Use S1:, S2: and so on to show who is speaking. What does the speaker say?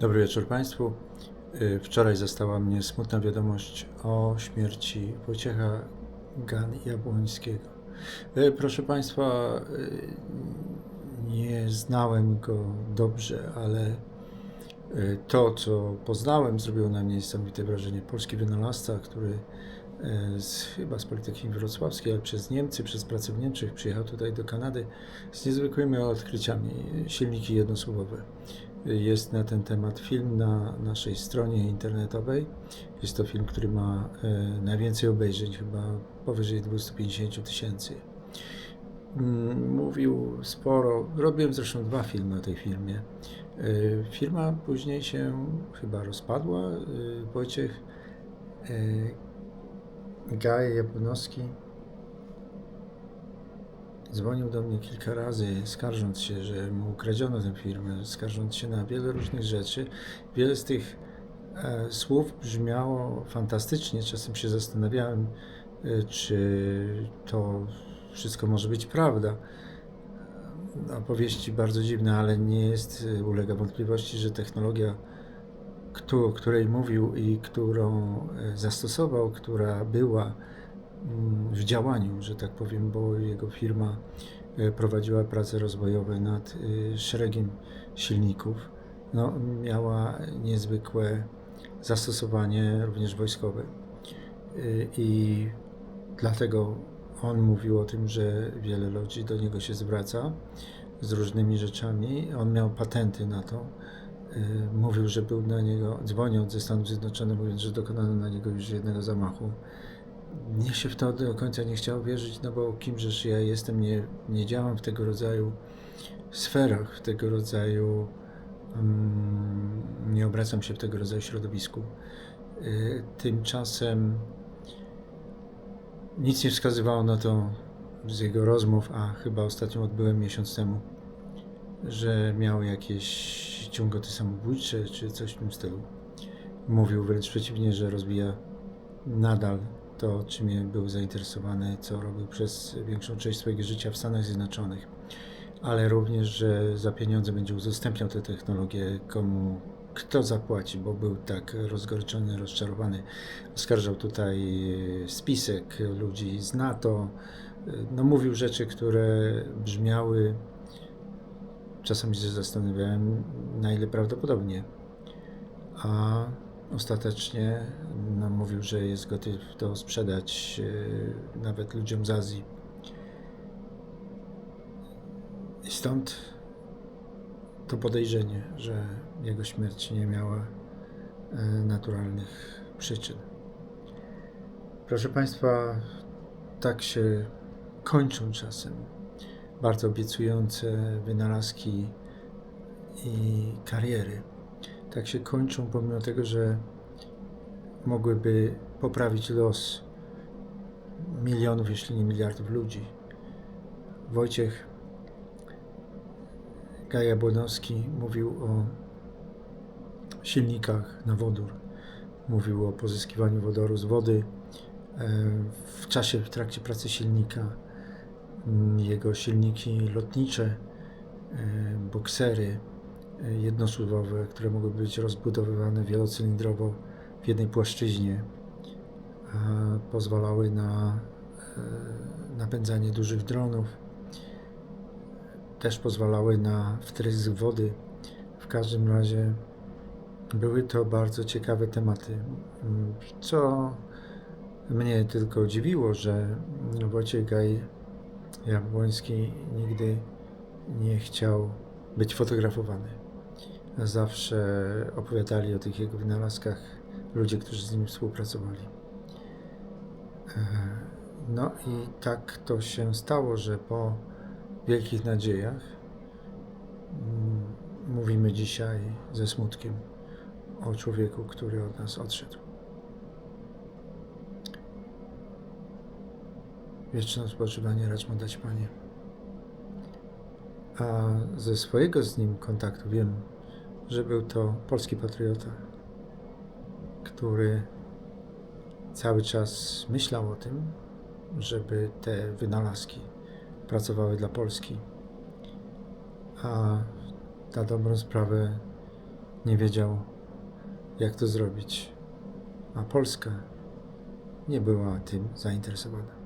S1: Dobry wieczór Państwu. Y, Wczoraj została mnie smutna wiadomość o śmierci Wojciecha Gan Jabłońskiego. Y, Proszę Państwa, y, nie znałem go dobrze, ale to, co poznałem, zrobiło na mnie niesamowite wrażenie. Polski wynalazca, który z, chyba z Politechniki Wrocławskiej, ale przez Niemcy, przez pracę w Niemczech przyjechał tutaj do Kanady z niezwykłymi odkryciami, silniki jednosłowowe. Jest na ten temat film na naszej stronie internetowej. Jest to film, który ma e, najwięcej obejrzeń, chyba powyżej 250 tysięcy. Mm, Mówił sporo. Robiłem zresztą dwa filmy o tej filmie. E, Firma później się chyba rozpadła. E, Wojciech Gaj Jabłonowski Dzwonił do mnie kilka razy, skarżąc się, że mu ukradziono tę firmę, skarżąc się na wiele różnych rzeczy. Wiele z tych e, słów brzmiało fantastycznie. Czasem się zastanawiałem, e, czy to wszystko może być prawda. Opowieści bardzo dziwne, ale nie jest, e, ulega wątpliwości, że technologia, któ- o której mówił i którą e, zastosował, która była w działaniu, że tak powiem, bo jego firma e, prowadziła prace rozwojowe nad e, szeregiem silników. No, miała niezwykłe zastosowanie również wojskowe. E, I dlatego on mówił o tym, że wiele ludzi do niego się zwraca z różnymi rzeczami. On miał patenty na to. Mówił, że był na niego, dzwoniąc ze Stanów Zjednoczonych, mówiąc, że dokonano na niego już jednego zamachu mnie się w to do końca nie chciało wierzyć, no bo kimżeż ja jestem, nie, nie działam w tego rodzaju sferach, w tego rodzaju, mm, nie obracam się w tego rodzaju środowisku. Y, Tymczasem nic nie wskazywało na to z jego rozmów, a chyba ostatnio odbyłem miesiąc temu, że miał jakieś ciągoty samobójcze czy coś w tym stylu. Mówił wręcz przeciwnie, że rozwija nadal to, czym był zainteresowany, co robił przez większą część swojego życia w Stanach Zjednoczonych, ale również, że za pieniądze będzie udostępniał tę technologię komu kto zapłaci, bo był tak rozgoryczony, rozczarowany. Oskarżał tutaj spisek ludzi z NATO. No, mówił rzeczy, które brzmiały, czasami się zastanawiałem, na ile prawdopodobnie. A ostatecznie no, mówił, że jest gotów to sprzedać e, nawet ludziom z Azji. I stąd to podejrzenie, że jego śmierć nie miała e, naturalnych przyczyn. Proszę Państwa, tak się kończą czasem bardzo obiecujące wynalazki i kariery tak się kończą, pomimo tego, że mogłyby poprawić los milionów, jeśli nie miliardów ludzi. Wojciech Gaja Błonowski mówił o silnikach na wodór, mówił o pozyskiwaniu wodoru z wody e, w czasie, w trakcie pracy silnika. Jego silniki lotnicze, e, boksery, jednosłowowe, które mogły być rozbudowywane wielocylindrowo w jednej płaszczyźnie, a pozwalały na e, napędzanie dużych dronów, też pozwalały na wtrysk wody. W każdym razie były to bardzo ciekawe tematy, co mnie tylko dziwiło, że Wojciech Gaj Jabłoński nigdy nie chciał być fotografowany. Zawsze opowiadali o tych jego wynalazkach ludzie, którzy z nim współpracowali. E, No i tak to się stało, że po wielkich nadziejach mm, mówimy dzisiaj ze smutkiem o człowieku, który od nas odszedł. Wieczne spoczywanie racz mu dać, Panie. A ze swojego z nim kontaktu wiem, że był to polski patriota, który cały czas myślał o tym, żeby te wynalazki pracowały dla Polski. A na dobrą sprawę nie wiedział, jak to zrobić, a Polska nie była tym zainteresowana.